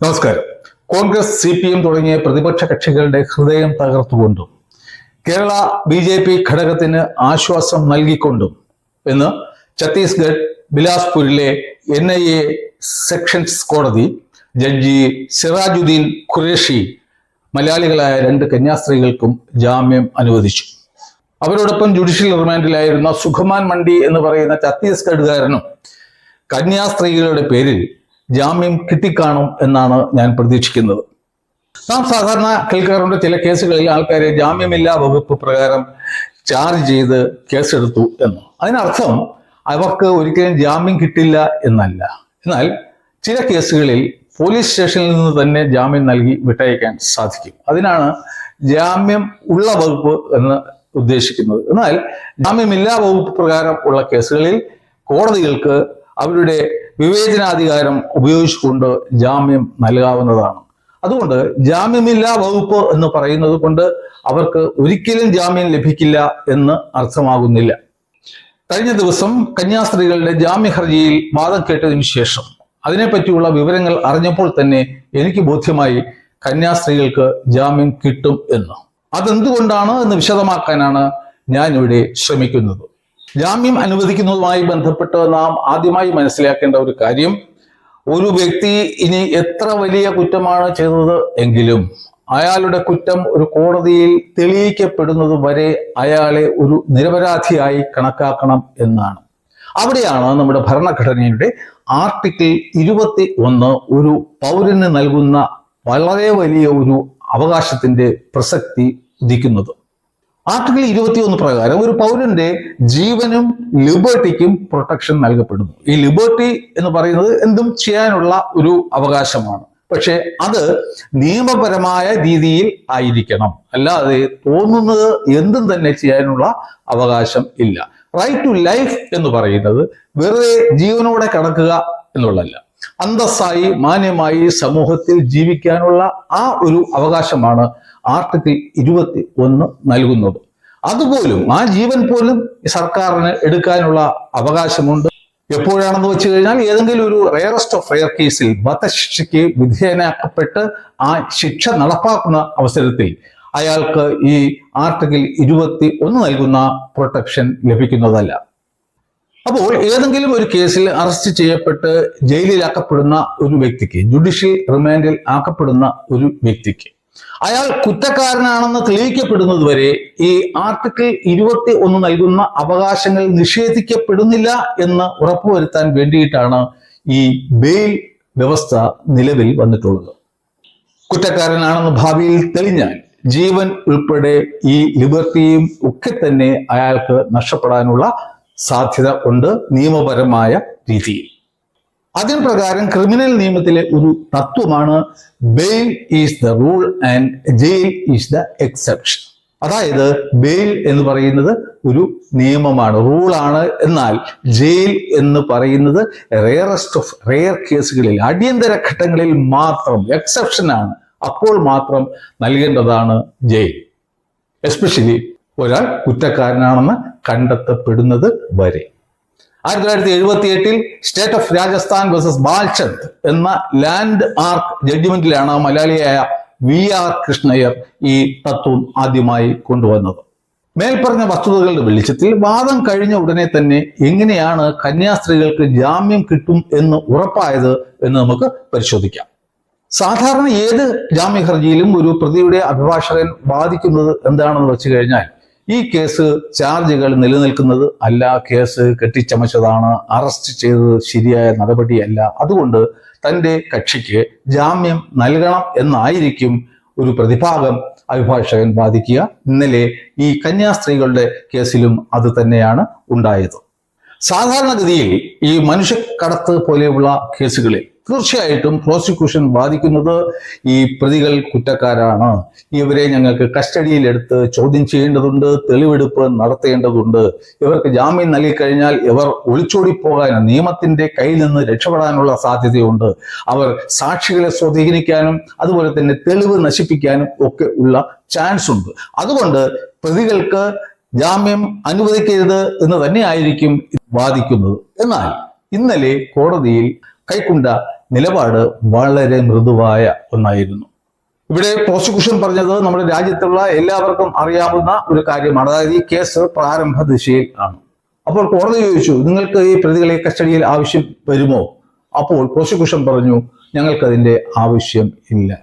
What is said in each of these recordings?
നമസ്കാരം. Congress C P M തുടങ്ങിയ പ്രതിപക്ഷ കക്ഷികളുടെ ഹൃദയം തകർത്തുകൊണ്ടും കേരള ബി ജെ പി ഘടകത്തിന് ആശ്വാസം നൽകിക്കൊണ്ടും എന്ന് ഛത്തീസ്ഗഡ് ബിലാസ്പൂരിലെ എൻ ഐ എ സെക്ഷൻസ് കോടതി ജഡ്ജി സിറാജുദ്ദീൻ ഖുറേഷി മലയാളികളായ രണ്ട് കന്യാസ്ത്രീകൾക്കും ജാമ്യം അനുവദിച്ചു. അവരോടൊപ്പം ജുഡീഷ്യൽ റിമാൻഡിലായിരുന്ന സുഖമാൻ മണ്ഡി എന്ന് പറയുന്ന ഛത്തീസ്ഗഡുകാരനും കന്യാസ്ത്രീകളുടെ പേരിൽ ജാമ്യം കിട്ടിക്കാണും എന്നാണ് ഞാൻ പ്രതീക്ഷിക്കുന്നത്. നാം സാധാരണ കേൾക്കാറുണ്ട് ചില കേസുകളിൽ ആൾക്കാരെ ജാമ്യമില്ലാ വകുപ്പ് പ്രകാരം ചാർജ് ചെയ്ത് കേസെടുത്തു എന്ന്. അതിനർത്ഥം അവർക്ക് ഒരിക്കലും ജാമ്യം കിട്ടില്ല എന്നല്ല. എന്നാൽ ചില കേസുകളിൽ പോലീസ് സ്റ്റേഷനിൽ നിന്ന് തന്നെ ജാമ്യം നൽകി വിട്ടയക്കാൻ സാധിക്കും. അതിനാണ് ജാമ്യം ഉള്ള വകുപ്പ് എന്ന് ഉദ്ദേശിക്കുന്നത്. എന്നാൽ ജാമ്യമില്ലാ വകുപ്പ് പ്രകാരം ഉള്ള കേസുകളിൽ കോടതികൾക്ക് അവരുടെ വിവേചനാധികാരം ഉപയോഗിച്ചുകൊണ്ട് ജാമ്യം നൽകാവുന്നതാണ്. അതുകൊണ്ട് ജാമ്യമില്ലാ വകുപ്പ് എന്ന് പറയുന്നത് കൊണ്ട് അവർക്ക് ഒരിക്കലും ജാമ്യം ലഭിക്കില്ല എന്ന് അർത്ഥമാകുന്നില്ല. കഴിഞ്ഞ ദിവസം കന്യാസ്ത്രീകളുടെ ജാമ്യ ഹർജിയിൽ വാദം കേട്ടതിനു ശേഷം അതിനെപ്പറ്റിയുള്ള വിവരങ്ങൾ അറിഞ്ഞപ്പോൾ തന്നെ എനിക്ക് ബോധ്യമായി കന്യാസ്ത്രീകൾക്ക് ജാമ്യം കിട്ടും എന്ന്. അതെന്തുകൊണ്ടാണ് എന്ന് വിശദമാക്കാനാണ് ഞാനിവിടെ ശ്രമിക്കുന്നത്. ജാമ്യം അനുവദിക്കുന്നതുമായി ബന്ധപ്പെട്ട് നാം ആദ്യമായി മനസ്സിലാക്കേണ്ട ഒരു കാര്യം ഒരു വ്യക്തി ഇനി എത്ര വലിയ കുറ്റമാണ് ചെയ്തത് എങ്കിലും അയാളുടെ കുറ്റം ഒരു കോടതിയിൽ തെളിയിക്കപ്പെടുന്നത് വരെ അയാളെ ഒരു നിരപരാധിയായി കണക്കാക്കണം എന്നാണ്. അവിടെയാണ് നമ്മുടെ ഭരണഘടനയുടെ ആർട്ടിക്കിൾ ഇരുപത്തി ഒന്ന് ഒരു പൗരന് നൽകുന്ന വളരെ വലിയ ഒരു അവകാശത്തിന്റെ പ്രസക്തി ഉദിക്കുന്നത്. ആർട്ടിക്കിൾ ഇരുപത്തിയൊന്ന് പ്രകാരം ഒരു പൗരന്റെ ജീവനും ലിബർട്ടിക്കും പ്രൊട്ടക്ഷൻ നൽകപ്പെടുന്നു. ഈ ലിബർട്ടി എന്ന് പറയുന്നത് എന്തും ചെയ്യാനുള്ള ഒരു അവകാശമാണ്. പക്ഷെ അത് നിയമപരമായ രീതിയിൽ ആയിരിക്കണം. അല്ലാതെ തോന്നുന്നത് എന്തും തന്നെ ചെയ്യാനുള്ള അവകാശം ഇല്ല. റൈറ്റ് ടു ലൈഫ് എന്ന് പറയുന്നത് വെറുതെ ജീവനോടെ കടക്കുക എന്നുള്ളതല്ല. അന്തസ്സായി മാന്യമായി സമൂഹത്തിൽ ജീവിക്കാനുള്ള ആ ഒരു അവകാശമാണ് ആർട്ടിക്കിൾ ഇരുപത്തി ഒന്ന് നൽകുന്നത്. അതുപോലും ആ ജീവൻ പോലും സർക്കാരിന് എടുക്കാനുള്ള അവകാശമുണ്ട്. എപ്പോഴാണെന്ന് വെച്ച് കഴിഞ്ഞാൽ ഏതെങ്കിലും ഒരു റെയറസ്റ്റ് ഓഫ് റെയർ കേസിൽ വധശിക്ഷയ്ക്ക് വിധേയനാക്കപ്പെട്ട് ആ ശിക്ഷ നടപ്പാക്കുന്ന അവസരത്തിൽ അയാൾക്ക് ഈ ആർട്ടിക്കിൾ ഇരുപത്തി ഒന്ന് നൽകുന്ന പ്രൊട്ടക്ഷൻ ലഭിക്കുന്നതല്ല. അപ്പോൾ ഏതെങ്കിലും ഒരു കേസിൽ അറസ്റ്റ് ചെയ്യപ്പെട്ട് ജയിലിലാക്കപ്പെടുന്ന ഒരു വ്യക്തിക്ക് ജുഡീഷ്യൽ റിമാൻഡിൽ ആക്കപ്പെടുന്ന ഒരു വ്യക്തിക്ക് അയാൾ കുറ്റക്കാരനാണെന്ന് തെളിയിക്കപ്പെടുന്നത് വരെ ഈ ആർട്ടിക്കിൾ ഇരുപത്തി ഒന്ന് നൽകുന്ന അവകാശങ്ങൾ നിഷേധിക്കപ്പെടുന്നില്ല എന്ന് ഉറപ്പുവരുത്താൻ വേണ്ടിയിട്ടാണ് ഈ ബെയിൽ വ്യവസ്ഥ നിലവിൽ വന്നിട്ടുള്ളത്. കുറ്റക്കാരനാണെന്ന് ഭാവിയിൽ തെളിഞ്ഞാൽ ജീവൻ ഉൾപ്പെടെ ഈ ലിബർട്ടിയും ഒക്കെ തന്നെ അയാൾക്ക് നഷ്ടപ്പെടാനുള്ള സാധ്യത ഉണ്ട്. നിയമപരമായ രീതിയിൽ. അതിന് പ്രകാരം ക്രിമിനൽ നിയമത്തിലെ ഒരു തത്വമാണ് bail is the rule and jail is the exception അതായത് ബെയിൽ എന്ന് പറയുന്നത് ഒരു നിയമമാണ് റൂളാണ് എന്നാൽ ജയിൽ എന്ന് പറയുന്നത് റെയറസ്റ്റ് ഓഫ് റെയർ കേസുകളിൽ അടിയന്തര ഘട്ടങ്ങളിൽ മാത്രം എക്സെപ്ഷൻ ആണ്. അപ്പോൾ മാത്രം നൽകേണ്ടതാണ് ജയിൽ എസ്പെഷ്യലി ഒരാൾ കുറ്റക്കാരനാണെന്ന് കണ്ടെത്തപ്പെടുന്നത് വരെ. ആയിരത്തി തൊള്ളായിരത്തി എഴുപത്തി എട്ടിൽ state of Rajasthan versus Balchand എന്ന ലാൻഡ് ആർക്ക് ജഡ്ജ്മെന്റിലാണ് മലയാളിയായ വി ആർ കൃഷ്ണയ്യർ ഈ തത്വം ആദ്യമായി കൊണ്ടുവന്നത്. മേൽപ്പറഞ്ഞ വസ്തുതകളുടെ വെളിച്ചത്തിൽ വാദം കഴിഞ്ഞ ഉടനെ തന്നെ എങ്ങനെയാണ് കന്യാസ്ത്രീകൾക്ക് ജാമ്യം കിട്ടും എന്ന് ഉറപ്പായത് എന്ന് നമുക്ക് പരിശോധിക്കാം. സാധാരണ ഏത് ജാമ്യ ഹർജിയിലും ഒരു പ്രതിയുടെ അഭിഭാഷകൻ വാദിക്കുന്നത് എന്താണെന്ന് വെച്ച് കഴിഞ്ഞാൽ ഈ കേസ് ചാർജുകൾ നിലനിൽക്കുന്നത് അല്ല കേസ് കെട്ടിച്ചമച്ചതാണ് അറസ്റ്റ് ചെയ്തത് ശരിയായ നടപടിയല്ല. അതുകൊണ്ട് തന്റെ കക്ഷിക്ക് ജാമ്യം നൽകണം എന്നായിരിക്കും ഒരു പ്രതിഭാഗം അഭിഭാഷകൻ വാദിക്കുക. ഇന്നലെ ഈ കന്യാസ്ത്രീകളുടെ കേസിലും അത് തന്നെയാണ് ഉണ്ടായത്. സാധാരണഗതിയിൽ ഈ മനുഷ്യക്കടത്ത് പോലെയുള്ള കേസുകളിൽ തീർച്ചയായിട്ടും പ്രോസിക്യൂഷൻ വാദിക്കുന്നത് ഈ പ്രതികൾ കുറ്റക്കാരാണ്. ഇവരെ ഞങ്ങൾക്ക് കസ്റ്റഡിയിലെടുത്ത് ചോദ്യം ചെയ്യേണ്ടതുണ്ട് തെളിവെടുപ്പ് നടത്തേണ്ടതുണ്ട്. ഇവർക്ക് ജാമ്യം നൽകിക്കഴിഞ്ഞാൽ ഇവർ ഒളിച്ചോടിപ്പോകാൻ നിയമത്തിന്റെ കയ്യിൽ നിന്ന് രക്ഷപ്പെടാനുള്ള സാധ്യതയുണ്ട്. അവർ സാക്ഷികളെ സ്വാധീനിക്കാനും അതുപോലെ തന്നെ തെളിവ് നശിപ്പിക്കാനും ഒക്കെ ഉള്ള ചാൻസ് ഉണ്ട്. അതുകൊണ്ട് പ്രതികൾക്ക് ജാമ്യം അനുവദിക്കരുത് എന്ന് തന്നെയായിരിക്കും വാദിക്കുന്നത് എന്നാൽ ഇന്നലെ കോടതിയിൽ കൈക്കൊണ്ട നിലപാട് വളരെ മൃദുവായ ഒന്നായിരുന്നു. ഇവിടെ പ്രോസിക്യൂഷൻ പറഞ്ഞത് നമ്മുടെ രാജ്യത്തുള്ള എല്ലാവർക്കും അറിയാവുന്ന ഒരു കാര്യമാണ്. അതായത് ഈ കേസ് പ്രാരംഭ ദിശയിൽ ആണ്. അപ്പോൾ കോടതി ചോദിച്ചു നിങ്ങൾക്ക് ഈ പ്രതികളെ കസ്റ്റഡിയിൽ ആവശ്യം വരുമോ? അപ്പോൾ പ്രോസിക്യൂഷൻ പറഞ്ഞു ഞങ്ങൾക്കതിന്റെ ആവശ്യം ഇല്ല.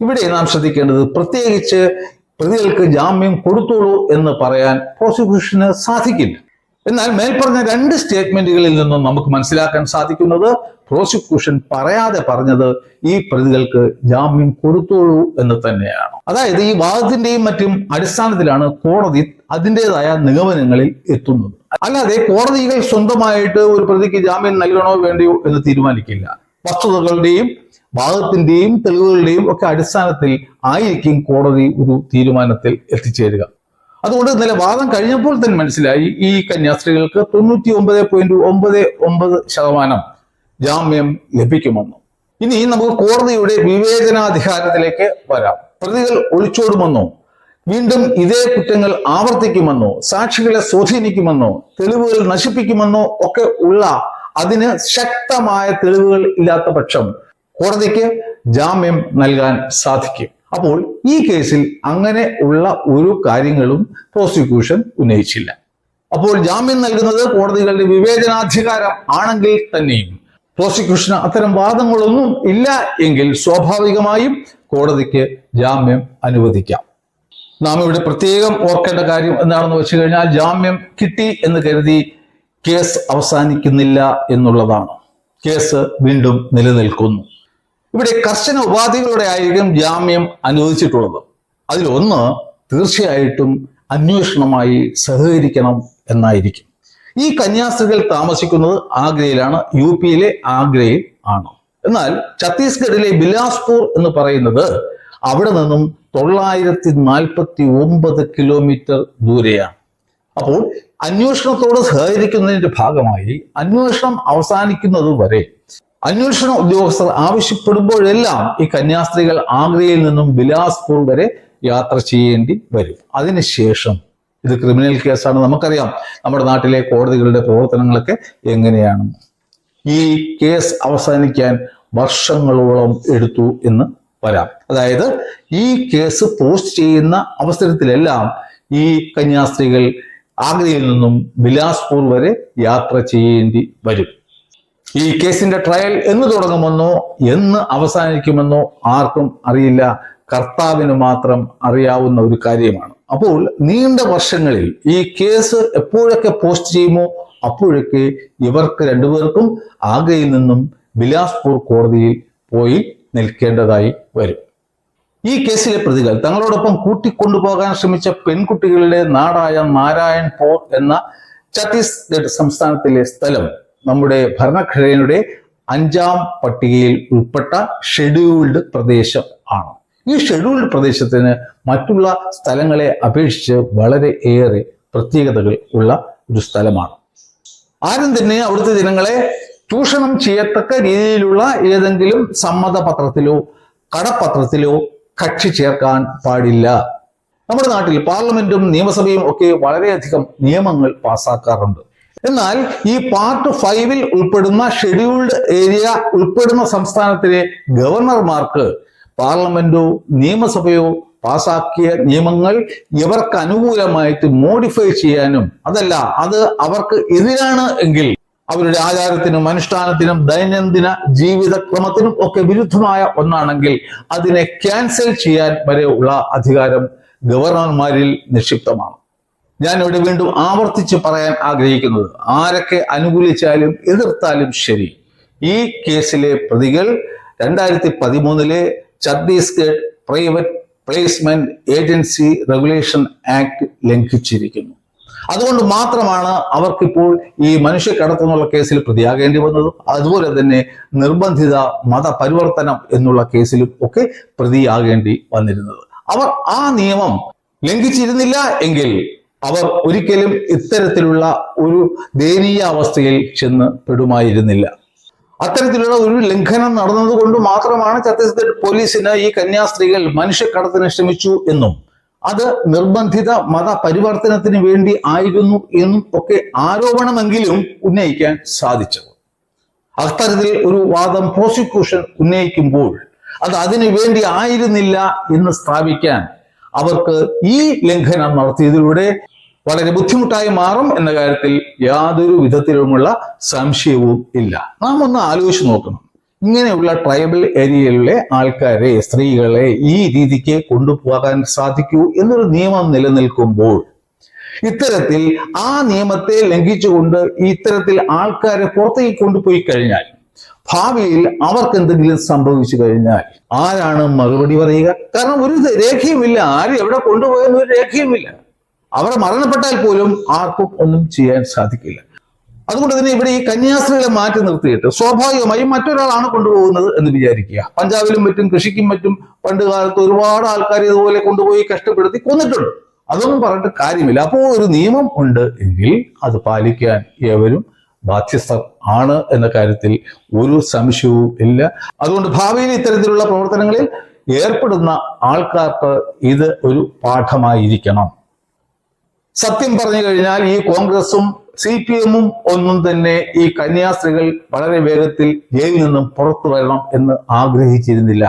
ഇവിടെ നാം ശ്രദ്ധിക്കേണ്ടത് പ്രത്യേകിച്ച് പ്രതികൾക്ക് ജാമ്യം കൊടുത്തോളൂ എന്ന് പറയാൻ പ്രോസിക്യൂഷന് സാധിക്കില്ല. എന്നാൽ മേൽപ്പറഞ്ഞ രണ്ട് സ്റ്റേറ്റ്മെന്റുകളിൽ നിന്നും നമുക്ക് മനസ്സിലാക്കാൻ സാധിക്കുന്നത് പ്രോസിക്യൂഷൻ പറയാതെ പറഞ്ഞത് ഈ പ്രതികൾക്ക് ജാമ്യം കൊടുത്തോളൂ എന്ന് തന്നെയാണ്. അതായത് ഈ വാദത്തിന്റെയും മറ്റും അടിസ്ഥാനത്തിലാണ് കോടതി അതിന്റെതായ നിഗമനങ്ങളിൽ എത്തുന്നത്. അല്ലാതെ കോടതികൾ സ്വന്തമായിട്ട് ഒരു പ്രതിക്ക് ജാമ്യം നൽകണോ വേണ്ടയോ എന്ന് തീരുമാനിക്കില്ല. വസ്തുതകളുടെയും വാദത്തിന്റെയും തെളിവുകളുടെയും ഒക്കെ അടിസ്ഥാനത്തിൽ ആയിരിക്കും കോടതി ഒരു തീരുമാനത്തിൽ എത്തിച്ചേരുക. അതുകൊണ്ട് ഇന്നലെ വാദം കഴിഞ്ഞപ്പോൾ തന്നെ മനസ്സിലായി ഈ കന്യാസ്ത്രീകൾക്ക് തൊണ്ണൂറ്റി ഒമ്പത് പോയിന്റ് ഒമ്പത് ഒമ്പത് ശതമാനം ജാമ്യം ലഭിക്കുമെന്നും. ഇനി നമുക്ക് കോടതിയുടെ വിവേചനാധികാരത്തിലേക്ക് വരാം. പ്രതികൾ ഒളിച്ചോടുമെന്നോ വീണ്ടും ഇതേ കുറ്റങ്ങൾ ആവർത്തിക്കുമെന്നോ സാക്ഷികളെ സ്വാധീനിക്കുമെന്നോ തെളിവുകൾ നശിപ്പിക്കുമെന്നോ ഒക്കെ ഉള്ള അതിന് ശക്തമായ തെളിവുകൾ ഇല്ലാത്ത പക്ഷം കോടതിക്ക് ജാമ്യം നൽകാൻ സാധിക്കും. അപ്പോൾ ഈ കേസിൽ അങ്ങനെ ഉള്ള ഒരു കാര്യങ്ങളും പ്രോസിക്യൂഷൻ ഉന്നയിച്ചില്ല. അപ്പോൾ ജാമ്യം നൽകുന്നത് കോടതികളുടെ വിവേചനാധികാരം ആണെങ്കിൽ തന്നെയും പ്രോസിക്യൂഷന് അത്തരം വാദങ്ങളൊന്നും ഇല്ല എങ്കിൽ സ്വാഭാവികമായും കോടതിക്ക് ജാമ്യം അനുവദിക്കാം. നാം ഇവിടെ പ്രത്യേകം ഓർക്കേണ്ട കാര്യം എന്താണെന്ന് വെച്ച് കഴിഞ്ഞാൽ ജാമ്യം കിട്ടി എന്ന് കരുതി കേസ് അവസാനിക്കുന്നില്ല എന്നുള്ളതാണ്. കേസ് വീണ്ടും നിലനിൽക്കുന്നു. ഇവിടെ കർശന ഉപാധികളുടെ ആയിരിക്കും ജാമ്യം അനുവദിച്ചിട്ടുള്ളത്. അതിലൊന്ന് തീർച്ചയായിട്ടും അന്വേഷണമായി സഹകരിക്കണം എന്നായിരിക്കും. ഈ കന്യാസ്ത്രീകൾ താമസിക്കുന്നത് ആഗ്രയിലാണ് യു പിയിലെ ആഗ്രയിൽ ആണ്. എന്നാൽ ഛത്തീസ്ഗഡിലെ ബിലാസ്പൂർ എന്ന് പറയുന്നത് അവിടെ നിന്നും തൊള്ളായിരത്തി നാൽപ്പത്തി ഒമ്പത് കിലോമീറ്റർ ദൂരെയാണ്. അപ്പോൾ അന്വേഷണത്തോട് സഹകരിക്കുന്നതിന്റെ ഭാഗമായി അന്വേഷണം അവസാനിക്കുന്നത് വരെ അന്വേഷണ ഉദ്യോഗസ്ഥർ ആവശ്യപ്പെടുമ്പോഴെല്ലാം ഈ കന്യാസ്ത്രീകൾ ആഗ്രയിൽ നിന്നും ബിലാസ്പൂർ വരെ യാത്ര ചെയ്യേണ്ടി വരും. അതിനുശേഷം ഇത് ക്രിമിനൽ കേസാണ് നമുക്കറിയാം. നമ്മുടെ നാട്ടിലെ കോടതികളുടെ പ്രവർത്തനങ്ങളൊക്കെ എങ്ങനെയാണ്? ഈ കേസ് അവസാനിക്കാൻ വർഷങ്ങളോളം എടുത്തു എന്ന് വരാം. അതായത് ഈ കേസ് പോസ്റ്റ് ചെയ്യുന്ന അവസരത്തിലെല്ലാം ഈ കന്യാസ്ത്രീകൾ ആഗ്രയിൽ നിന്നും ബിലാസ്പൂർ വരെ യാത്ര ചെയ്യേണ്ടി വരും. ഈ കേസിന്റെ ട്രയൽ എന്ന് തുടങ്ങുമെന്നോ എന്ന് അവസാനിക്കുമെന്നോ ആർക്കും അറിയില്ല. കർത്താവിന് മാത്രം അറിയാവുന്ന ഒരു കാര്യമാണ്. അപ്പോൾ നീണ്ട വർഷങ്ങളിൽ ഈ കേസ് എപ്പോഴൊക്കെ പോസ്റ്റ് ചെയ്യുമോ അപ്പോഴൊക്കെ ഇവർക്ക് രണ്ടുപേർക്കും ആഗ്രയിൽ നിന്നും ബിലാസ്പൂർ കോടതിയിൽ പോയി നിൽക്കേണ്ടതായി വരും. ഈ കേസിലെ പ്രതികൾ തങ്ങളോടൊപ്പം കൂട്ടിക്കൊണ്ടുപോകാൻ ശ്രമിച്ച പെൺകുട്ടികളുടെ നാടായ നാരായൺ പോർ എന്ന ഛത്തീസ്ഗഡ് സംസ്ഥാനത്തിലെ സ്ഥലം നമ്മുടെ ഭരണഘടനയുടെ അഞ്ചാം പട്ടികയിൽ ഉൾപ്പെട്ട ഷെഡ്യൂൾഡ് പ്രദേശം ആണ്. ഈ ഷെഡ്യൂൾഡ് പ്രദേശത്തിന് മറ്റുള്ള സ്ഥലങ്ങളെ അപേക്ഷിച്ച് വളരെ ഏറെ പ്രത്യേകതകൾ ഉള്ള ഒരു സ്ഥലമാണ്. ആരും തന്നെ അവിടുത്തെ ജനങ്ങളെ ചൂഷണം ചെയ്യത്തക്ക രീതിയിലുള്ള ഏതെങ്കിലും സമ്മതപത്രത്തിലോ കടപത്രത്തിലോ കക്ഷി ചേർക്കാൻ പാടില്ല. നമ്മുടെ നാട്ടിൽ പാർലമെന്റും നിയമസഭയും ഒക്കെ വളരെയധികം നിയമങ്ങൾ പാസാക്കാറുണ്ട് എന്നാൽ ഈ പാർട്ട് ഫൈവിൽ ഉൾപ്പെടുന്ന ഷെഡ്യൂൾഡ് ഏരിയ ഉൾപ്പെടുന്ന സംസ്ഥാനത്തിലെ ഗവർണർമാർക്ക് പാർലമെന്റോ നിയമസഭയോ പാസാക്കിയ നിയമങ്ങൾ ഇവർക്ക് അനുകൂലമായിട്ട് മോഡിഫൈ ചെയ്യാനും അതല്ല അത് അവർക്ക് എതിരാണ് എങ്കിൽ അവരുടെ ആചാരത്തിനും അനുഷ്ഠാനത്തിനും ദൈനംദിന ജീവിതക്രമത്തിനും ഒക്കെ വിരുദ്ധമായ ഒന്നാണെങ്കിൽ അതിനെ ക്യാൻസൽ ചെയ്യാൻ വരെയുള്ള അധികാരം ഗവർണർമാരിൽ നിക്ഷിപ്തമാണ്. ഞാൻ ഇവിടെ വീണ്ടും ആവർത്തിച്ച് പറയാൻ ആഗ്രഹിക്കുന്നത് ആരൊക്കെ അനുകൂലിച്ചാലും എതിർത്താലും ശരി. ഈ കേസിലെ പ്രതികൾ രണ്ടായിരത്തി പതിമൂന്നിലെ Chhattisgarh private placement agency regulation act ലംഘിച്ചിരിക്കുന്നു. അതുകൊണ്ട് മാത്രമാണ് അവർക്കിപ്പോൾ ഈ മനുഷ്യക്കടത്തെന്നുള്ള കേസിൽ പ്രതിയാകേണ്ടി വന്നത്. അതുപോലെ തന്നെ നിർബന്ധിത മതപരിവർത്തനം എന്നുള്ള കേസിലും ഒക്കെ പ്രതിയാകേണ്ടി വന്നിരുന്നത്. അവർ ആ നിയമം ലംഘിച്ചിരുന്നില്ല എങ്കിൽ അവർ ഒരിക്കലും ഇത്തരത്തിലുള്ള ഒരു ദയനീയ അവസ്ഥയിൽ ചെന്ന് പെടുമായിരുന്നില്ല. അത്തരത്തിലുള്ള ഒരു ലംഘനം നടന്നതുകൊണ്ട് മാത്രമാണ് ഛത്തീസ്ഗഡ് പോലീസിന് ഈ കന്യാസ്ത്രീകൾ മനുഷ്യക്കടത്തിന് ശ്രമിച്ചു എന്നും. അത് നിർബന്ധിത മതപരിവർത്തനത്തിന് വേണ്ടി ആയിരുന്നു എന്നും ഒക്കെ ആരോപണമെങ്കിലും ഉന്നയിക്കാൻ സാധിച്ചത്. അത്തരത്തിൽ ഒരു വാദം പ്രോസിക്യൂഷൻ ഉന്നയിക്കുമ്പോൾ അത് അതിനു വേണ്ടി ആയിരുന്നില്ല എന്ന് സ്ഥാപിക്കാൻ അവർക്ക് ഈ ലംഘനം നടത്തിയതിലൂടെ വളരെ ബുദ്ധിമുട്ടായി മാറും എന്ന കാര്യത്തിൽ യാതൊരു വിധത്തിലുമുള്ള സംശയവും ഇല്ല. നാം ഒന്ന് ആലോചിച്ച് നോക്കണം. ഇങ്ങനെയുള്ള ട്രൈബൽ ഏരിയയിലെ ആൾക്കാരെ സ്ത്രീകളെ ഈ രീതിക്ക് കൊണ്ടുപോകാൻ സാധിക്കൂ എന്നൊരു നിയമം നിലനിൽക്കുമ്പോൾ ഇത്തരത്തിൽ ആ നിയമത്തെ ലംഘിച്ചുകൊണ്ട് ഇത്തരത്തിൽ ആൾക്കാരെ പുറത്തേക്ക് കൊണ്ടുപോയി കഴിഞ്ഞാൽ ഭാവിയിൽ അവർക്ക് എന്തെങ്കിലും സംഭവിച്ചു കഴിഞ്ഞാൽ ആരാണ് മറുപടി പറയുക? കാരണം ഒരു രേഖയുമില്ല. ആരും എവിടെ കൊണ്ടുപോയെന്ന് ഒരു രേഖയുമില്ല. അവർ മരണപ്പെട്ടാൽ പോലും ആർക്കും ഒന്നും ചെയ്യാൻ സാധിക്കില്ല. അതുകൊണ്ട് തന്നെ ഇവിടെ ഈ കന്യാസ്ത്രീകളെ മാറ്റി നിർത്തിയിട്ട് സ്വാഭാവികമായും മറ്റൊരാളാണ് കൊണ്ടുപോകുന്നത് എന്ന് വിചാരിക്കുക. പഞ്ചാബിലും മറ്റും കൃഷിക്കും മറ്റും പണ്ട് കാലത്ത് ഒരുപാട് ആൾക്കാർ ഇതുപോലെ കൊണ്ടുപോയി കഷ്ടപ്പെടുത്തി കൊന്നിട്ടുണ്ട്. അതൊന്നും പറഞ്ഞിട്ട് കാര്യമില്ല. അപ്പോൾ ഒരു നിയമം ഉണ്ട് എങ്കിൽ അത് പാലിക്കാൻ ഏവരും ബാധ്യസ്ഥർ ആണ് എന്ന കാര്യത്തിൽ ഒരു സംശയവും ഇല്ല. അതുകൊണ്ട് ഭാവിയിൽ ഇത്തരത്തിലുള്ള പ്രവർത്തനങ്ങളിൽ ഏർപ്പെടുന്ന ആൾക്കാർക്ക് ഇത് ഒരു പാഠമായിരിക്കണം. സത്യം പറഞ്ഞു കഴിഞ്ഞാൽ ഈ കോൺഗ്രസും സി പി എമ്മും ഒന്നും തന്നെ ഈ കന്യാസ്ത്രീകൾ വളരെ വേഗത്തിൽ ജയിലിൽ നിന്നും പുറത്തു വരണം എന്ന് ആഗ്രഹിച്ചിരുന്നില്ല.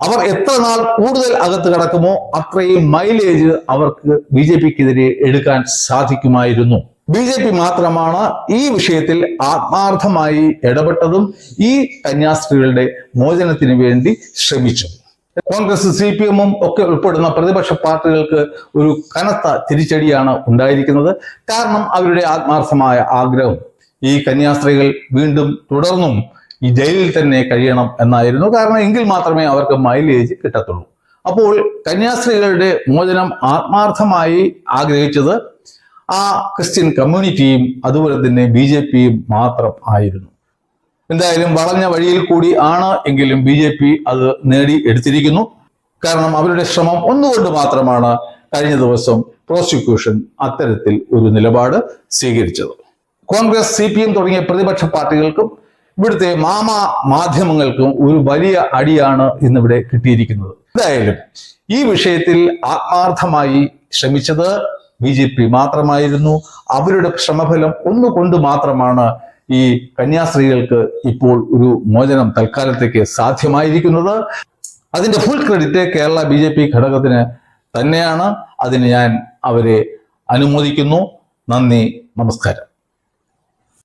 അവർ എത്ര നാൾ കൂടുതൽ അകത്ത് കിടക്കുമോ അത്രയും മൈലേജ് അവർക്ക് ബി ജെ പിക്കെതിരെ എടുക്കാൻ സാധിക്കുമായിരുന്നു. ബി ജെ പി മാത്രമാണ് ഈ വിഷയത്തിൽ ആത്മാർത്ഥമായി ഇടപെട്ടതും ഈ കന്യാസ്ത്രീകളുടെ മോചനത്തിന് വേണ്ടി ശ്രമിച്ചതും. കോൺഗ്രസ് സി പി എമ്മും ഒക്കെ ഉൾപ്പെടുന്ന പ്രതിപക്ഷ പാർട്ടികൾക്ക് ഒരു കനത്ത തിരിച്ചടിയാണ് ഉണ്ടായിരിക്കുന്നത്. കാരണം അവരുടെ ആത്മാർത്ഥമായ ആഗ്രഹം ഈ കന്യാസ്ത്രീകൾ വീണ്ടും തുടർന്നും ഈ ജയിലിൽ തന്നെ കഴിയണം എന്നായിരുന്നു. കാരണം എങ്കിൽ മാത്രമേ അവർക്ക് മൈലേജ് കിട്ടത്തുള്ളൂ. അപ്പോൾ കന്യാസ്ത്രീകളുടെ മോചനം ആത്മാർത്ഥമായി ആഗ്രഹിച്ചത് ആ ക്രിസ്ത്യൻ കമ്മ്യൂണിറ്റിയും അതുപോലെ തന്നെ ബി മാത്രം ആയിരുന്നു. എന്തായാലും വളഞ്ഞ വഴിയിൽ കൂടി ആണ് എങ്കിലും ബി ജെ പി അത് നേടി എടുത്തിരിക്കുന്നു. കാരണം അവരുടെ ശ്രമം ഒന്നുകൊണ്ട് മാത്രമാണ് കഴിഞ്ഞ ദിവസം പ്രോസിക്യൂഷൻ അത്തരത്തിൽ ഒരു നിലപാട് സ്വീകരിച്ചത്. കോൺഗ്രസ് സി പി എം തുടങ്ങിയ പ്രതിപക്ഷ പാർട്ടികൾക്കും ഇവിടുത്തെ മാമ മാധ്യമങ്ങൾക്കും ഒരു വലിയ അടിയാണ് ഇന്നിവിടെ കിട്ടിയിരിക്കുന്നത്. എന്തായാലും ഈ വിഷയത്തിൽ ആത്മാർത്ഥമായി ശ്രമിച്ചത് ബി ജെ പി മാത്രമായിരുന്നു. അവരുടെ ശ്രമഫലം ഒന്നുകൊണ്ട് മാത്രമാണ് ഈ കന്യാസ്ത്രീകൾക്ക് ഇപ്പോൾ ഒരു മോചനം തൽക്കാലത്തേക്ക് സാധ്യമായിരിക്കുന്നത്. അതിന്റെ full credit Kerala B J P ഘടകത്തിന് തന്നെയാണ്. അതിന് ഞാൻ അവരെ അനുമോദിക്കുന്നു. നന്ദി നമസ്കാരം.